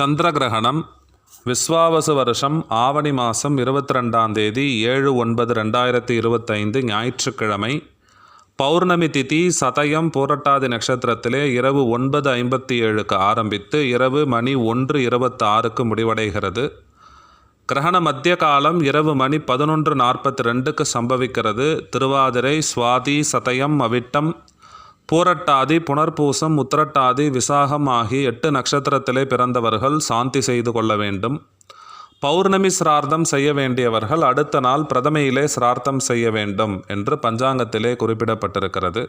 சந்திர கிரகணம் விஸ்வாவசு வருஷம் ஆவணி மாதம் இருபத்தி ரெண்டாம் தேதி ஏழு ஒன்பது ரெண்டாயிரத்தி இருபத்தைந்து ஞாயிற்றுக்கிழமை பௌர்ணமி திதி சதயம் பூரட்டாதி நட்சத்திரத்திலே இரவு ஒன்பது ஐம்பத்தி ஏழுக்கு ஆரம்பித்து இரவு மணி ஒன்று இருபத்தி ஆறுக்கு முடிவடைகிறது. கிரகண மத்திய காலம் இரவு மணி பதினொன்று நாற்பத்தி ரெண்டுக்கு சம்பவிக்கிறது. திருவாதிரை சுவாதி சதயம் அவிட்டம் பூரட்டாதி புனர்பூசம் உத்திரட்டாதி விசாகம் ஆகிய எட்டு நட்சத்திரத்திலே பிறந்தவர்கள் சாந்தி செய்து கொள்ள வேண்டும். பௌர்ணமி சிரார்த்தம் செய்ய வேண்டியவர்கள் அடுத்த நாள் பிரதமையிலே சிரார்த்தம் செய்ய வேண்டும் என்று பஞ்சாங்கத்திலே குறிப்பிடப்பட்டிருக்கிறது.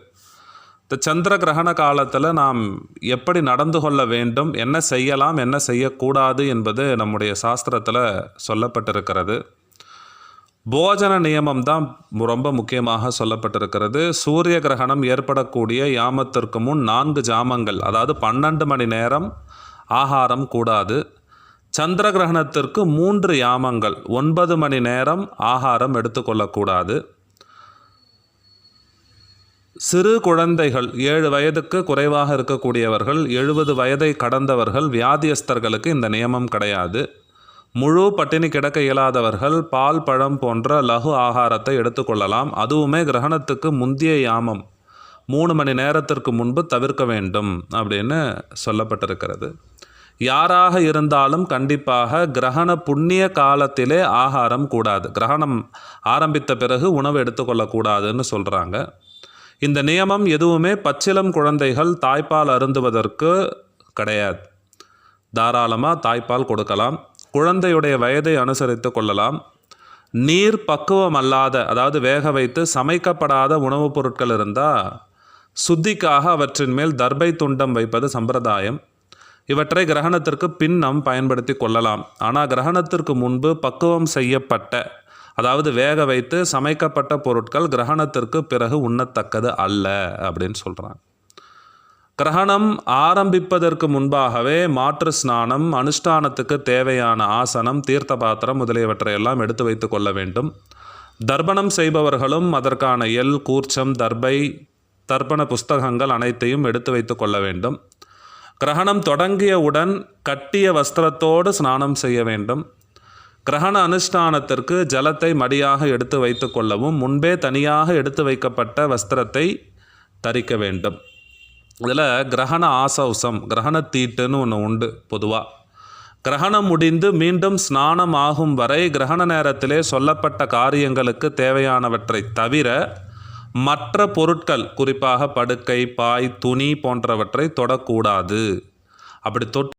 இந்த சந்திர கிரகண காலத்தில் நாம் எப்படி நடந்து கொள்ள வேண்டும் என்ன செய்யலாம் என்ன செய்யக்கூடாது என்பது நம்முடைய சாஸ்திரத்தில் சொல்லப்பட்டிருக்கிறது. போஜன நியமம் தான் ரொம்ப முக்கியமாக சொல்லப்பட்டிருக்கிறது. சூரிய கிரகணம் ஏற்படக்கூடிய யாமத்திற்கு முன் நான்கு ஜாமங்கள் அதாவது பன்னெண்டு மணி நேரம் ஆகாரம் கூடாது. சந்திர கிரகணத்திற்கு மூன்று யாமங்கள் ஒன்பது மணி நேரம் ஆகாரம் எடுத்துக்கொள்ளக்கூடாது. சிறு குழந்தைகள் ஏழு வயதுக்கு குறைவாக இருக்கக்கூடியவர்கள் எழுபது வயதை கடந்தவர்கள் வியாதியஸ்தர்களுக்கு இந்த நியமம் கிடையாது. முழு பட்டினி கிடக்க இயலாதவர்கள் பால் பழம் போன்ற லகு ஆகாரத்தை எடுத்துக்கொள்ளலாம். அதுவுமே கிரகணத்துக்கு முந்திய யாமம். மூணு மணி நேரத்திற்கு முன்பு தவிர்க்க வேண்டும் அப்படின்னு சொல்லப்பட்டிருக்கிறது. யாராக இருந்தாலும் கண்டிப்பாக கிரகண புண்ணிய காலத்திலே ஆகாரம் கூடாது. கிரகணம் ஆரம்பித்த பிறகு உணவு எடுத்துக்கொள்ளக்கூடாதுன்னு சொல்கிறாங்க இந்த நியமம் எதுவுமே பச்சிலம் குழந்தைகள் தாய்ப்பால் அருந்துவதற்கு கிடையாது. தாராளமாக தாய்ப்பால் கொடுக்கலாம். குழந்தையுடைய வயதை அனுசரித்து கொள்ளலாம். நீர் பக்குவம் அல்லாத அதாவது வேக வைத்து சமைக்கப்படாத உணவுப் பொருட்கள் இருந்தால் சுத்திக்காக அவற்றின் மேல் தர்பை துண்டம் வைப்பது சம்பிரதாயம். இவற்றை கிரகணத்திற்கு பின் நாம் பயன்படுத்தி கொள்ளலாம். ஆனால் கிரகணத்திற்கு முன்பு பக்குவம் செய்யப்பட்ட அதாவது வேக வைத்து சமைக்கப்பட்ட பொருட்கள் கிரகணத்திற்கு பிறகு உண்ணத்தக்கது அல்ல அப்படின்னு சொல்கிறாங்க கிரகணம் ஆரம்பிப்பதற்கு முன்பாகவே மாற்று ஸ்நானம் அனுஷ்டானத்துக்கு தேவையான ஆசனம் தீர்த்த பாத்திரம் முதலியவற்றை எல்லாம் எடுத்து வைத்து கொள்ள வேண்டும். தர்ப்பணம் செய்பவர்களும் அதற்கான எல் கூர்ச்சம் தர்பை தர்ப்பண புஸ்தகங்கள் அனைத்தையும் எடுத்து வைத்து கொள்ள வேண்டும். கிரகணம் தொடங்கியவுடன் கட்டிய வஸ்திரத்தோடு ஸ்நானம் செய்ய வேண்டும். கிரகண அனுஷ்டானத்திற்கு ஜலத்தை மடியாக எடுத்து வைத்து கொள்ளவும் முன்பே தனியாக எடுத்து வைக்கப்பட்ட வஸ்திரத்தை தரிக்க வேண்டும். இதில் கிரகண ஆசௌசம் கிரகண தீட்டுன்னு ஒன்று உண்டு பொதுவாக கிரகணம் முடிந்து மீண்டும் ஸ்நானம் ஆகும் வரை கிரகண நேரத்திலே சொல்லப்பட்ட காரியங்களுக்கு தேவையானவற்றை தவிர மற்ற பொருட்கள் குறிப்பாக படுக்கை பாய் துணி போன்றவற்றை தொடக்கூடாது. அப்படி தொட்டு